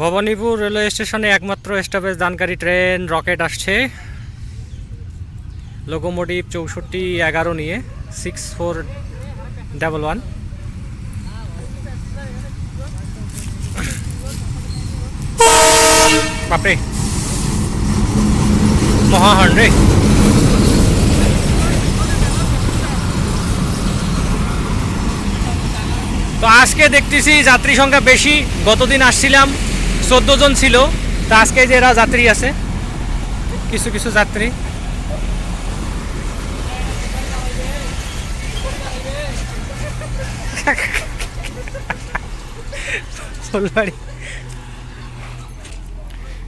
Bhabanipur railway স্টেশনে একমাত্র stoppage দানকারী ট্রেন, রকেট আসছে। লোকোমোটিভ চৌষট্টি এগারো নিয়ে সিক্স ফোর ডাবল ওয়ান বাপরে। মহাহন রে। তো আজকে দেখতেছি যাত্রী সংখ্যা বেশি, গতদিন আসছিলাম। চোদ্দ জন ছিল। তা আজকে যে এরা যাত্রী আছে। কিছু কিছু যাত্রী।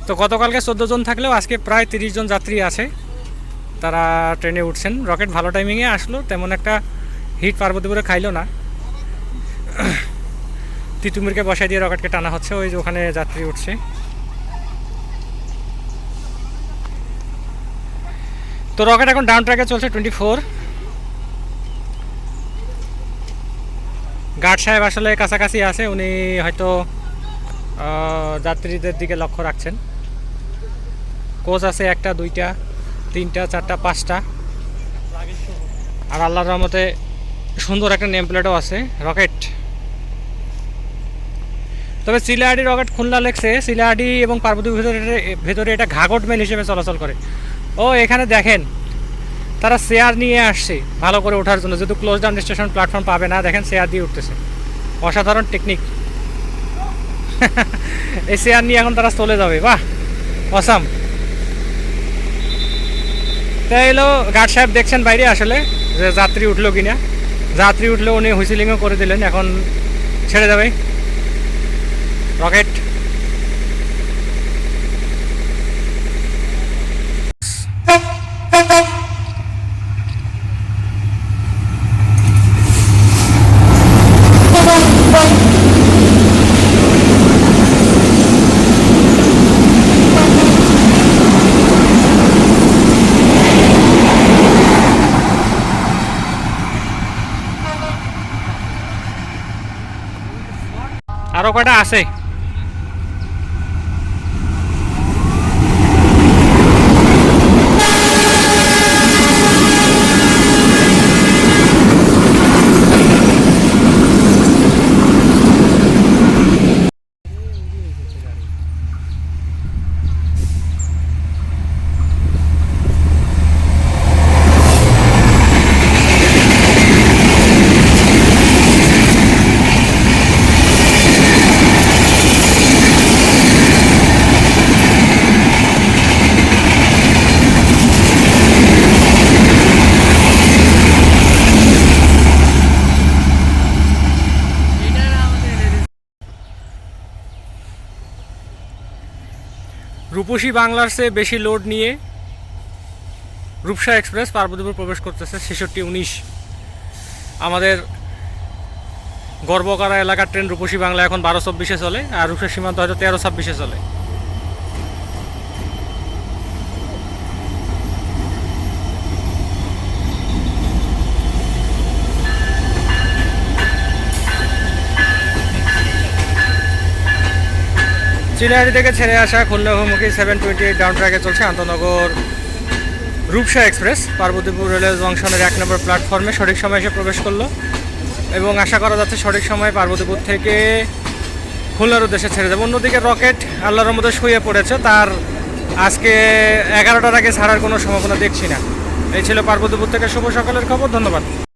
তো গতকালকে চোদ্দ জন থাকলেও আজকে প্রায় তিরিশ জন যাত্রী আছে। তারা ট্রেনে উঠছেন। রকেট ভালো টাইমিংয়ে আসলো, তেমন একটা হিট পার্বতীপুরে খাইলো না। তিতুমিরকে বসাই দিয়ে রকেটকে টানা হচ্ছে, ওই যে ওখানে যাত্রী উঠছে। তো রকেট এখন ডাউন ট্র্যাকে চলছে টোয়েন্টি ফোর গার্ড সাহেব আসলে কাছাকাছি আছে, উনি হয়তো যাত্রীদের দিকে লক্ষ্য রাখছেন। কোচ আছে একটা, দুইটা, তিনটা, চারটা, পাঁচটা। আর আল্লাহর রহমতে সুন্দর একটা নেম প্লেটও আছে, রকেট। তবে সিলাহাডি রকেট খুলনা লেগছে সিলাহাডি এবং পার্বতী ভেতরে ভেতরে এটা ঘাগট মেল হিসেবে চলাচল করে। ও, এখানে দেখেন, তারা চেয়ার নিয়ে আসছে ভালো করে ওঠার জন্য, যেহেতু ক্লোজ ডাউন স্টেশন প্ল্যাটফর্ম পাবে না, দেখেন চেয়ার দিয়ে উঠতেছে। অসাধারণ টেকনিক এই চেয়ার নিয়ে এখন তারা চলে যাবে, বাহ! অসাম তাই এলো গার্ড সাহেব দেখছেন বাইরে আসলে, যে যাত্রী উঠল কিনা। যাত্রী উঠলে উনি হুইসিলিংও করে দিলেন, এখন ছেড়ে যাবে। রকেট আরও কয়টা আছে? রূপসী বাংলার চেয়ে বেশি লোড নিয়ে রূপসা এক্সপ্রেস পার্বতীপুর প্রবেশ করতেছে ছেষট্টি উনিশ। আমাদের গর্বকারা এলাকার ট্রেন রূপসী বাংলা এখন বারো চব্বিশে চলে আর রূপসা সীমান্ত হয়তো তেরো ছাব্বিশে চলে। চিনাহাটি থেকে ছেড়ে আসা খুলনা অভিমুখী সেভেন টোয়েন্টি এইট ডাউন ট্র্যাকে চলছে আন্তনগর রূপসা এক্সপ্রেস। পার্বতীপুর রেলওয়ে জংশনের এক নম্বর প্ল্যাটফর্মে সঠিক সময় এসে প্রবেশ করল এবং আশা করা যাচ্ছে সঠিক সময় পার্বতীপুর থেকে খুলনার উদ্দেশ্যে ছেড়ে যাবে অন্যদিকে রকেট আল্লাহর মধ্যে শুয়ে পড়েছে। তার আজকে এগারোটার আগে ছাড়ার কোনো সম্ভাবনা দেখছি না। এই ছিল পার্বতীপুর থেকে। শুভ সকালের খবর। ধন্যবাদ।